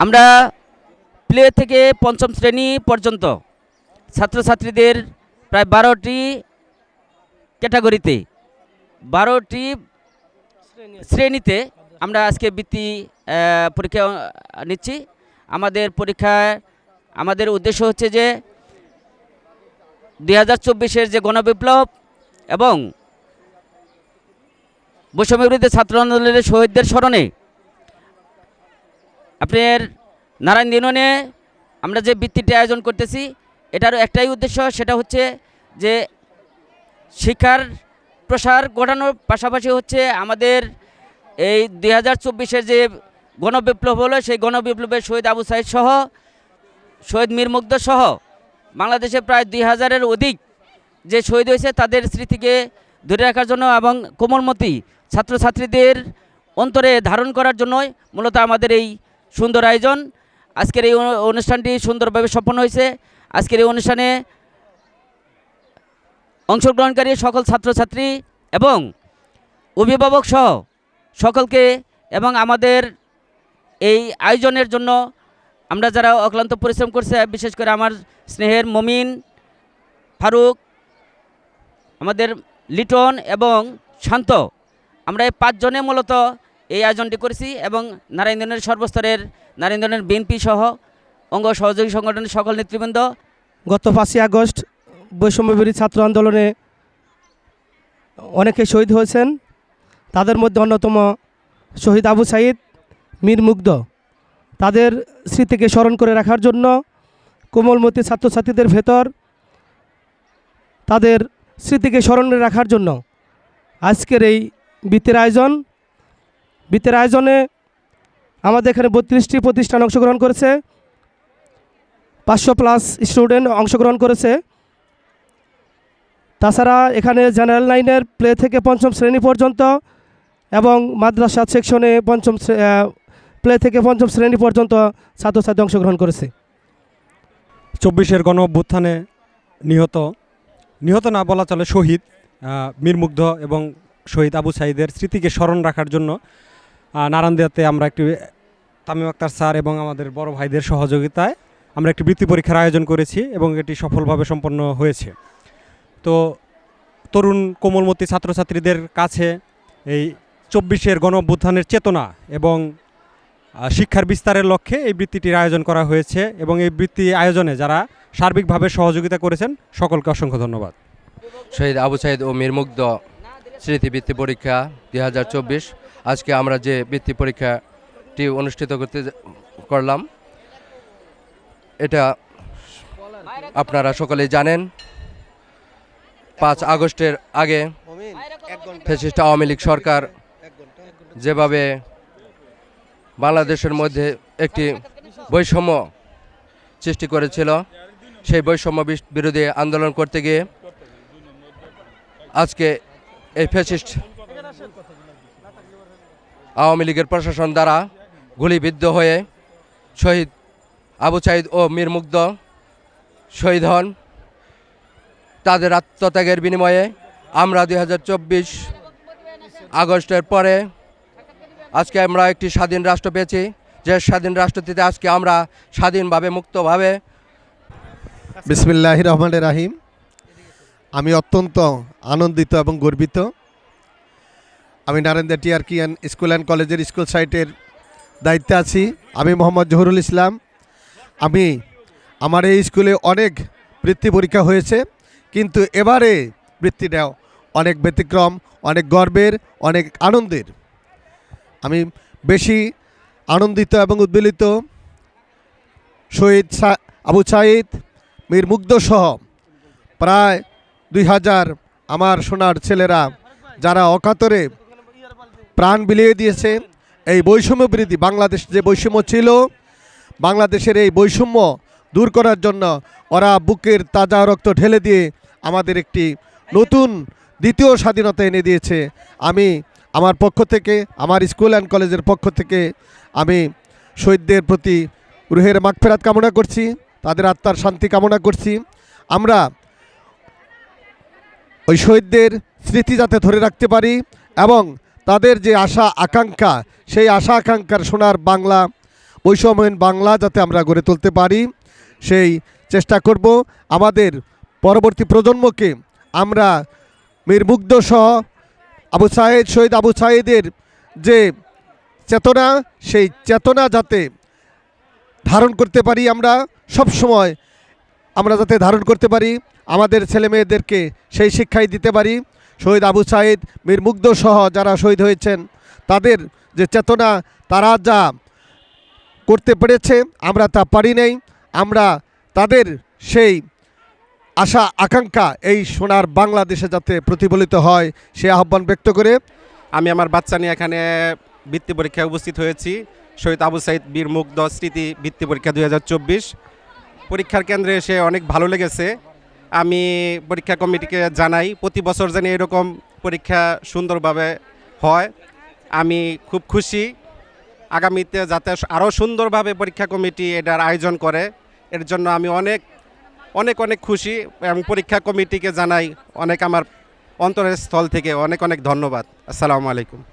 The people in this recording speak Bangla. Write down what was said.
আমরা প্লে থেকে পঞ্চম শ্রেণি পর্যন্ত ছাত্রছাত্রীদের প্রায় বারোটি ক্যাটাগরিতে, বারোটি শ্রেণীতে আমরা আজকে বৃত্তি পরীক্ষা নিচ্ছি। আমাদের পরীক্ষায়, আমাদের উদ্দেশ্য হচ্ছে যে দুই হাজার যে গণবিপ্লব এবং বৈষম্যবিরোধী ছাত্র আন্দোলনের শহীদদের স্মরণে আপনার নারায়ণ দিননে আমরা যে বৃত্তিটি আয়োজন করতেছি, এটারও একটাই উদ্দেশ্য, সেটা হচ্ছে যে শিক্ষার প্রসার ঘটানোর পাশাপাশি হচ্ছে আমাদের এই দুই হাজার চব্বিশের যে গণবিপ্লব হলো, সেই গণবিপ্লবের শহীদ আবু সাইদ সহ, শহীদ মীর মুগ্ধ সহ, বাংলাদেশে প্রায় দুই হাজারের অধিক যে শহীদ হয়েছে, তাদের স্মৃতিকে ধরে রাখার জন্য এবং কোমলমতি ছাত্রছাত্রীদের অন্তরে ধারণ করার জন্যই মূলত আমাদের এই সুন্দর আয়োজন। আজকের এই অনুষ্ঠানটি সুন্দরভাবে সম্পন্ন হয়েছে। আজকের এই অনুষ্ঠানে অংশগ্রহণকারী সকল ছাত্রছাত্রী এবং অভিভাবক সহ সকলকে এবং আমাদের এই আয়োজনের জন্য আমরা যারা অক্লান্ত পরিশ্রম করছে, বিশেষ করে আমার স্নেহের মমিন ফারুক, আমাদের লিটন এবং শান্ত। আমরা এই পাঁচজনে মূলত এই আয়োজনটি করেছি এবং নারায়ণগঞ্জের সর্বস্তরের নারায়ণগঞ্জের বিএনপি সহ অঙ্গ সহযোগী সংগঠনের সকল নেতৃবৃন্দ। গত পাঁচই আগস্ট বৈষম্যবিরোধী ছাত্র আন্দোলনে অনেকে শহীদ হয়েছেন। তাদের মধ্যে অন্যতম শহীদ আবু সাইদ, মীর মুগ্ধ। তাদের স্মৃতিকে স্মরণ করে রাখার জন্য কোমলমতি ছাত্রছাত্রীদের ভেতর তাদের স্মৃতিকে স্মরণে রাখার জন্য আজকের এই বৃত্তির আয়োজন। বৃত্তির আয়োজনে আমাদের এখানে বত্রিশটি প্রতিষ্ঠান অংশগ্রহণ করেছে। পাঁচশো প্লাস স্টুডেন্ট অংশগ্রহণ করেছে। তাছাড়া এখানে জেনারেল লাইনের প্লে থেকে পঞ্চম শ্রেণি পর্যন্ত এবং মাদ্রাসা সেকশনে পঞ্চম প্লে থেকে পঞ্চম শ্রেণি পর্যন্ত ছাত্রছাত্রী অংশগ্রহণ করেছে। চব্বিশের গণ নিহত নিহত না বলা চলে শহীদ আহ, মীর মুগ্ধ এবং শহীদ আবু সাইদের স্মৃতিকে স্মরণ রাখার জন্য নারায়ণদিয়াতে আমরা একটি তামিম আক্তার স্যার এবং আমাদের বড় ভাইদের সহযোগিতায় আমরা একটি বৃত্তি পরীক্ষার আয়োজন করেছি এবং এটি সফলভাবে সম্পন্ন হয়েছে। তো তরুণ কোমলমতি ছাত্রছাত্রীদের কাছে এই চব্বিশের গণ চেতনা এবং শিক্ষার বিস্তারের লক্ষ্যে এই বৃত্তিটির আয়োজন করা হয়েছে এবং এই বৃত্তি আয়োজনে যারা সার্বিকভাবে সহযোগিতা করেছেন, সকলকে অসংখ্য ধন্যবাদ। শহীদ আবু সাইদ ও মীর মুগ্ধ স্মৃতি বৃত্তি পরীক্ষা দু হাজার চব্বিশ। আজকে আমরা যে বৃত্তি পরীক্ষাটি অনুষ্ঠিত করতে করলাম, এটা আপনারা সকলেই জানেন। পাঁচ আগস্টের আগে ফেসিস্ট আওয়ামী লীগ সরকার যেভাবে বাংলাদেশের মধ্যে একটি বৈষম্য সৃষ্টি করেছিল। সেই বৈষম্য বিরোধী আন্দোলন করতে গিয়ে আজকে এই ফ্যাসিস্ট আওয়ামী লীগের প্রশাসন দ্বারা গুলিবিদ্ধ হয়ে শহীদ আবু সাইদ ও মীর মুগ্ধ শহীদ হন। তাদের আত্মত্যাগের বিনিময়ে আমরা দু হাজার চব্বিশ আগস্টের পরে আজকে আমরা একটি স্বাধীন রাষ্ট্র পেয়েছি, যে স্বাধীন রাষ্ট্রটিতে আজকে আমরা স্বাধীনভাবে মুক্তভাবে বিসমিল্লাহ রহমান রাহিম। আমি অত্যন্ত আনন্দিত এবং গর্বিত। আমি নারেন্দা টিআরকিয়ান স্কুল অ্যান্ড কলেজের স্কুল সাইটের দায়িত্বে আছি। আমি মোহাম্মদ জহুরুল ইসলাম। আমি আমার এই স্কুলে অনেক বৃত্তি পরীক্ষা হয়েছে, কিন্তু এবারে বৃত্তিটা অনেক ব্যতিক্রম, অনেক গর্বের, অনেক আনন্দের। আমি বেশি আনন্দিত এবং উদ্বেলিত। শহীদ আবু সাইদ, মীর মুগ্ধ সহ প্রায় দুই হাজার আমার সোনার ছেলেরা যারা অকাতরে প্রাণ বিলিয়ে দিয়েছে। এই বৈষম্য বৃদ্ধি বাংলাদেশ যে বৈষম্য ছিল, বাংলাদেশের এই বৈষম্য দূর করার জন্য ওরা বুকের তাজা রক্ত ঢেলে দিয়ে আমাদের একটি নতুন, দ্বিতীয় স্বাধীনতা এনে দিয়েছে। আমি আমার পক্ষ থেকে, আমার স্কুল অ্যান্ড কলেজের পক্ষ থেকে আমি শহীদদের প্রতি রুহের মাগফেরাত কামনা করছি, তাদের আত্মার শান্তি কামনা করছি। আমরা ওই শহীদদের স্মৃতি যাতে ধরে রাখতে পারি এবং তাদের যে আশা, আকাঙ্ক্ষা, সেই আশা, আকাঙ্ক্ষার সোনার বাংলা, বৈষম্যহীন বাংলা যাতে আমরা গড়ে তুলতে পারি, সেই চেষ্টা করব। আমাদের পরবর্তী প্রজন্মকে আমরা মীর সহ আবু সাহেদ শহীদ আবু সাহেদের যে চেতনা, সেই চেতনা যাতে ধারণ করতে পারি আমরা সব সময়, আমরা যাতে ধারণ করতে পারি, আমাদের ছেলে মেয়েদেরকে সেই শিক্ষাই দিতে পারি। শহীদ আবু সাইদ, মীর মুগ্ধ সহ যারা শহীদ হয়েছেন, তাদের যে চেতনা, তারা যা করতে পেরেছে, আমরা তা পারি নাই, আমরা তাদের সেই আশা, আকাঙ্ক্ষা, এই সোনার বাংলাদেশে যাতে প্রতিফলিত হয়, সে আহ্বান ব্যক্ত করে। আমি আমার বাচ্চা নিয়ে এখানে বৃত্তি পরীক্ষায় উপস্থিত হয়েছি। শহীদ আবু সাইদ বীর মুগ্ধ স্মৃতি বৃত্তি পরীক্ষা দু হাজার চব্বিশ। পরীক্ষার কেন্দ্রে এসে অনেক ভালো লেগেছে। আমি পরীক্ষা কমিটিকে জানাই, প্রতি বছর যেন এরকম পরীক্ষা সুন্দরভাবে হয়। আমি খুব খুশি। আগামীতে যাতে আরও সুন্দরভাবে পরীক্ষা কমিটি এটার আয়োজন করে, এর জন্য আমি অনেক অনেক অনেক খুশি এবং পরীক্ষা কমিটিকে জানাই অনেক আমার অন্তরের স্থল থেকে অনেক অনেক ধন্যবাদ। আসসালামু আলাইকুম।